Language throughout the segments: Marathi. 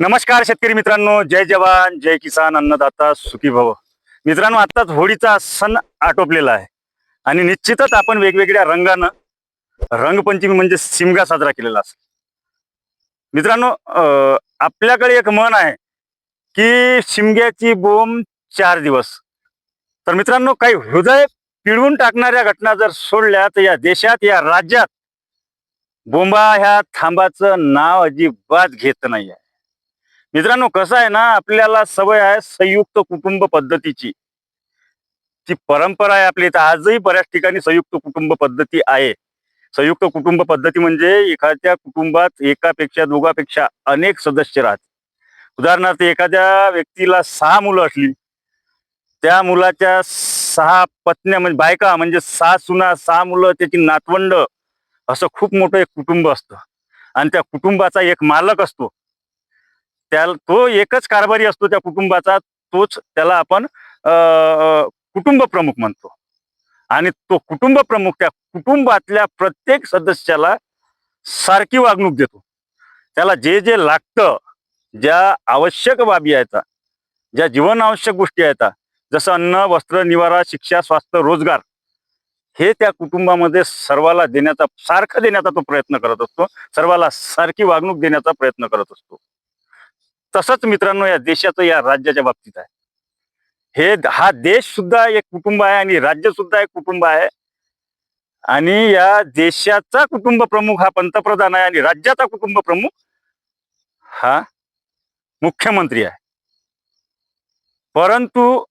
नमस्कार शेतकरी मित्रांनो जय जवान जय किसान अन्नदाता सुखी भव. मित्रांनो आत्ताच होळीचा सण आटोपलेला आहे. आणि निश्चितच आपण वेगवेगळ्या रंगानं रंगपंचमी म्हणजे शिमगा साजरा केलेला असेल. मित्रांनो आपल्याकडे एक मन आहे की शिमग्याची बोंब चार दिवस. तर मित्रांनो काही हृदय पिळवून टाकणाऱ्या घटना जर सोडल्या तर या देशात या राज्यात बोंबा ह्या थांबाचं नाव अजिबात घेत नाही आहे मित्रांनो कसं आहे ना आपल्याला सवय आहे संयुक्त कुटुंब पद्धतीची. ती परंपरा आहे आपली इथं आजही बऱ्याच ठिकाणी संयुक्त कुटुंब पद्धती आहे. संयुक्त कुटुंब पद्धती म्हणजे एखाद्या कुटुंबात एकापेक्षा दोघापेक्षा अनेक सदस्य राहतात. उदाहरणार्थ एखाद्या व्यक्तीला सहा मुलं असली त्या मुलाच्या सहा पत्न्या म्हणजे बायका म्हणजे सहा सुना सहा मुलं त्याची नातवंड असं खूप मोठं एक कुटुंब असतं. आणि त्या कुटुंबाचा एक मालक असतो. त्या तो एकच कारभारी असतो त्या कुटुंबाचा तोच त्याला आपण कुटुंब प्रमुख म्हणतो. आणि तो कुटुंब प्रमुख त्या कुटुंबातल्या प्रत्येक सदस्याला सारखी वागणूक देतो. त्याला जे जे लागतं ज्या आवश्यक बाबी आहेत ज्या जीवन आवश्यक गोष्टी आहेत जसं अन्न वस्त्र निवारा शिक्षा स्वास्थ्य रोजगार हे त्या कुटुंबामध्ये सर्वाला देण्याचा सारखं देण्याचा तो प्रयत्न करत असतो. सर्वाला सारखी वागणूक देण्याचा प्रयत्न करत असतो. तसंच मित्रांनो या देशाचं या राज्याच्या बाबतीत आहे. हे हा देश सुद्धा एक कुटुंब आहे आणि राज्य सुद्धा एक कुटुंब आहे. आणि या देशाचा कुटुंब प्रमुख हा पंतप्रधान आहे आणि राज्याचा कुटुंब प्रमुख हा मुख्यमंत्री आहे. परंतु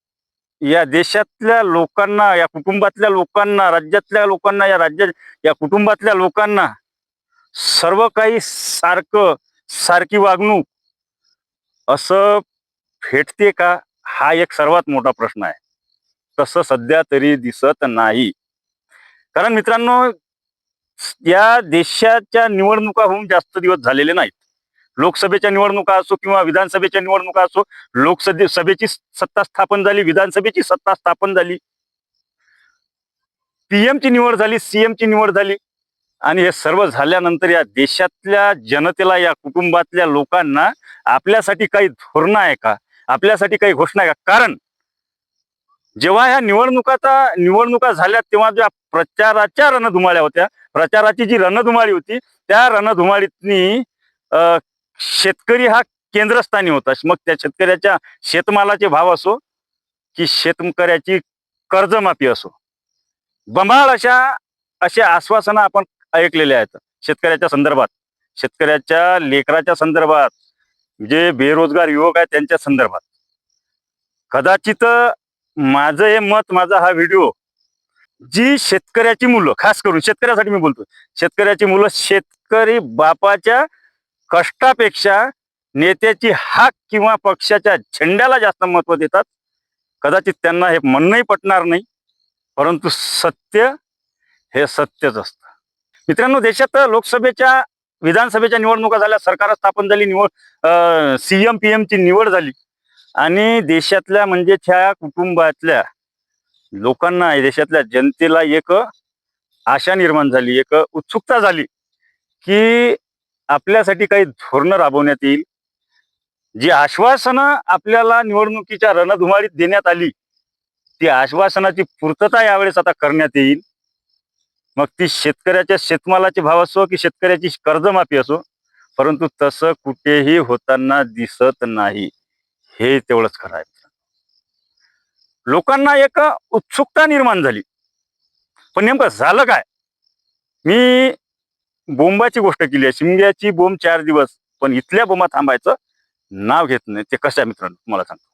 या देशातल्या लोकांना या कुटुंबातल्या लोकांना राज्यातल्या लोकांना या राज्या या कुटुंबातल्या लोकांना सर्व काही सारखं सारखी वागणूक असं फेटते का? हा एक सर्वात मोठा प्रश्न आहे. तसं सध्या तरी दिसत नाही. कारण मित्रांनो या देशाच्या निवडणुका होऊन जास्त दिवस झालेले नाहीत. लोकसभेच्या निवडणुका असो किंवा विधानसभेच्या निवडणुका असो लोकसभे सभेची सत्ता स्थापन झाली विधानसभेची सत्ता स्थापन झाली. पीएम ची निवड झाली सीएम ची निवड झाली. आणि हे सर्व झाल्यानंतर या देशातल्या जनतेला या कुटुंबातल्या लोकांना आपल्यासाठी काही धोरणं आहे का? आपल्यासाठी काही घोषणा आहे का? कारण जेव्हा ह्या निवडणुकाचा निवडणुका झाल्या तेव्हा ज्या प्रचाराच्या रणधुमाळ्या होत्या प्रचाराची जी रणधुमाळी होती त्या रणधुमाळीतनी अं, शेतकरी हा केंद्रस्थानी होता. मग त्या शेतकऱ्याच्या शेतमालाचे भाव असो की शेतकऱ्याची कर्जमाफी असो. बंबाळ अशा असे आश्वासनं आपण ऐकलेले आहेत. शेतकऱ्याच्या संदर्भात शेतकऱ्याच्या लेकराच्या संदर्भात जे बेरोजगार युवक आहेत त्यांच्या संदर्भात. कदाचित माझं हे मत माझा हा व्हिडिओ जी शेतकऱ्याची मुलं खास करून शेतकऱ्यासाठी मी बोलतो शेतकऱ्याची मुलं शेतकरी बापाच्या कष्टापेक्षा नेत्याची हाक किंवा पक्षाच्या झेंड्याला जास्त महत्त्व देतात. कदाचित त्यांना हे म्हणणंही पटणार नाही परंतु सत्य हे सत्यच असतं. मित्रांनो देशात लोकसभेच्या विधानसभेच्या निवडणुका झाल्या सरकार स्थापन झाली निवड सीएम पी एमची निवड झाली. आणि देशातल्या म्हणजे त्या कुटुंबातल्या लोकांना देशातल्या जनतेला एक आशा निर्माण झाली एक उत्सुकता झाली की आपल्यासाठी काही धोरणं राबवण्यात येईल. जी आश्वासनं आपल्याला निवडणुकीच्या रणधुमाळीत देण्यात आली ती आश्वासनाची पूर्तता यावेळेस आता करण्यात येईल. मग ती शेतकऱ्याच्या शेतमालाचे भाव असो की शेतकऱ्याची कर्जमाफी असो परंतु तसं कुठेही होताना दिसत नाही. हे तेवढंच खरं आहे लोकांना एक उत्सुकता निर्माण झाली. पण नेमकं झालं काय? मी बोंबाची गोष्ट केली आहे. शिमग्याची बोंब चार दिवस पण इथल्या बोंबा थांबायचं नाव घेत नाही. ते कसं आहे मित्रांनो? तुम्हाला सांगतो.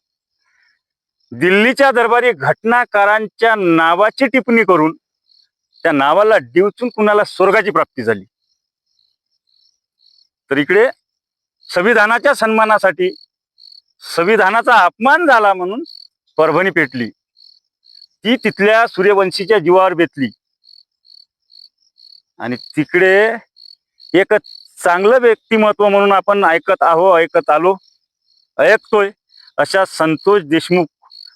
दिल्लीच्या दरबारी घटनाकारांच्या नावाची टिप्पणी करून त्या नावाला डिवचून कुणाला स्वर्गाची प्राप्ती झाली? तर इकडे संविधानाच्या सन्मानासाठी संविधानाचा अपमान झाला म्हणून परभणी पेटली. ती तिथल्या सूर्यवंशीच्या जीवावर बेतली. आणि तिकडे एक चांगलं व्यक्तिमत्व म्हणून आपण ऐकत आहो ऐकत आलो ऐकतोय अशा संतोष देशमुख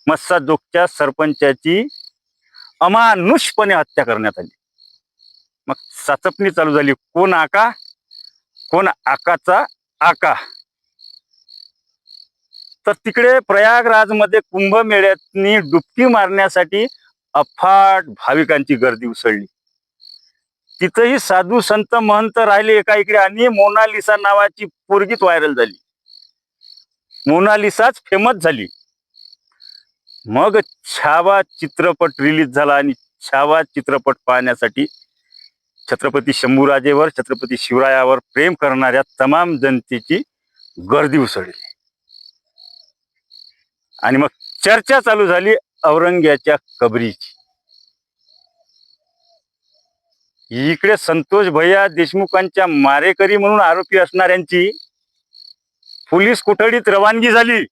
मस्साजोगच्या सरपंचाची अमानुषपणे हत्या करण्यात आली. मग चाचपणी चालू झाली. कोण आका? कोण आकाचा आका? तर तिकडे प्रयागराजमध्ये कुंभमेळ्यातनी डुबकी मारण्यासाठी अफाट भाविकांची गर्दी उसळली. तिथंही साधू संत महंत राहिले एका इकडे आणि मोनालिसा नावाची पोरगीत व्हायरल झाली. मोनालिसाच फेमस झाली. मग छावा चित्रपट रिलीज झाला आणि छावा चित्रपट पाहण्यासाठी छत्रपती शंभूराजेवर छत्रपती शिवरायावर प्रेम करणाऱ्या तमाम जनतेची गर्दी उसळली. आणि मग चर्चा चालू झाली औरंग्याच्या कबरीची. इकडे संतोष भैया देशमुखांच्या मारेकरी म्हणून आरोपी असणाऱ्यांची पोलीस कोठडीत रवानगी झाली.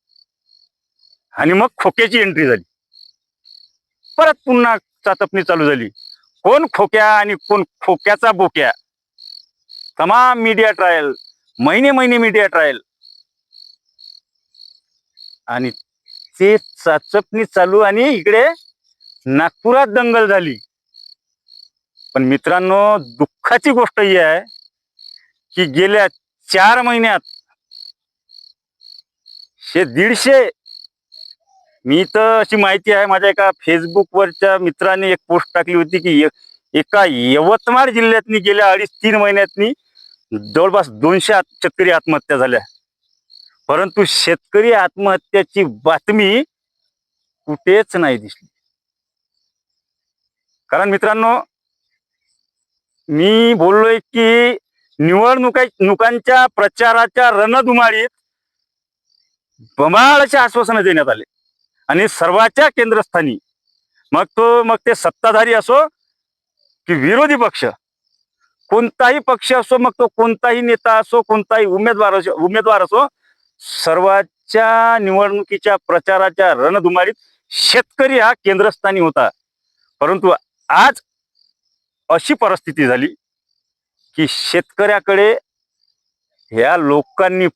आणि मग खोक्याची एंट्री झाली. परत पुन्हा चाचपणी चालू झाली. कोण खोक्या आणि कोण खोक्याचा बोक्या? तमाम मीडिया ट्रायल महिने महिने मीडिया ट्रायल आणि ते चाचपणी चालू आणि इकडे नागपुरात दंगल झाली. पण मित्रांनो दुःखाची गोष्ट ही आहे की गेल्या चार महिन्यात शे दीडशे मी तर अशी माहिती आहे माझ्या एका फेसबुकवरच्या मित्राने एक पोस्ट टाकली होती की एका यवतमाळ जिल्ह्यातनी गेल्या अडीच तीन महिन्यातनी जवळपास दोनशे आत- शेतकरी आत्महत्या झाल्या. परंतु शेतकरी आत्महत्याची बातमी कुठेच नाही दिसली. कारण मित्रांनो मी बोललोय की निवडणुका नुकांच्या प्रचाराच्या रणधुमाळीत बमाळ असे आश्वासनं देण्यात आले. आणि सर्वाच्या केंद्रस्थानी. मग तो मग ते सत्ताधारी असो की विरोधी पक्ष. कोणताही पक्ष असो मग तो कोणताही नेता असो कोणताही उमेदवार असो उमेदवार असो सर्वाच्या निवडणुकीच्या प्रचाराच्या रणधुमारीत शेतकरी हा केंद्रस्थानी होता. परंतु आज अशी परिस्थिती झाली की शेतकऱ्याकडे ह्या लोकांनी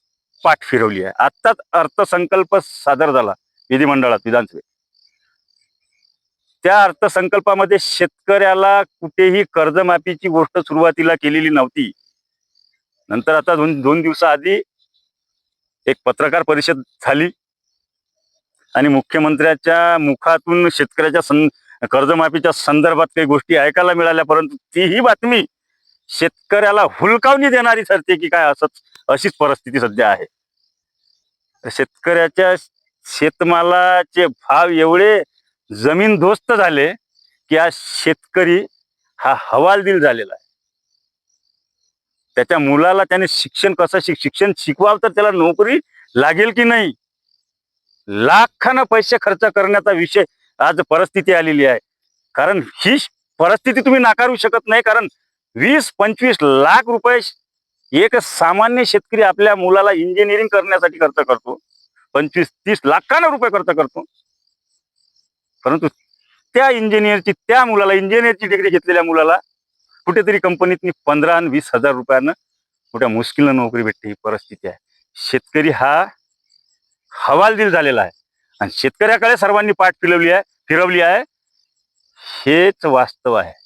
पाठ फिरवली आहे. आत्ताच अर्थसंकल्प सादर झाला. विधिमंडळात विधानसभेत. त्या अर्थसंकल्पामध्ये शेतकऱ्याला कुठेही कर्जमाफीची गोष्ट सुरुवातीला केलेली नव्हती. नंतर आता दोन दोन दिवसाआधी एक पत्रकार परिषद झाली. आणि मुख्यमंत्र्याच्या मुखातून शेतकऱ्याच्या सं कर्जमाफीच्या संदर्भात काही गोष्टी ऐकायला मिळाल्या परंतु तीही बातमी शेतकऱ्याला हुलकावणी देणारी ठरते की काय असंच अशीच परिस्थिती सध्या आहे. शेतकऱ्याच्या शेतमालाचे भाव एवढे जमीन ध्वस्त झाले की आज शेतकरी हा हवालदिल झालेला आहे. त्याच्या मुलाला त्याने शिक्षण कसं शिक शिक्षण शिकवावं तर त्याला नोकरी लागेल की नाही? लाखानं पैसे खर्च करण्याचा विषय आज परिस्थिती आलेली आहे. कारण ही परिस्थिती तुम्ही नाकारू शकत नाही. कारण वीस पंचवीस लाख रुपये एक सामान्य शेतकरी आपल्या मुलाला इंजिनिअरिंग करण्यासाठी खर्च करतो. पंचवीस तीस लाखानं रुपये खर्च करतो. परंतु त्या इंजिनियरची त्या मुलाला इंजिनियरची डिग्री घेतलेल्या मुलाला कुठेतरी कंपनीतनी पंधरा आणि वीस हजार रुपयानं कुठे मुश्किलनं नोकरी भेटते ही परिस्थिती आहे. शेतकरी हा हवालदिल झालेला आहे. आणि शेतकऱ्याकडे सर्वांनी पाठ फिरवली आहे फिरवली आहे. हेच वास्तव आहे.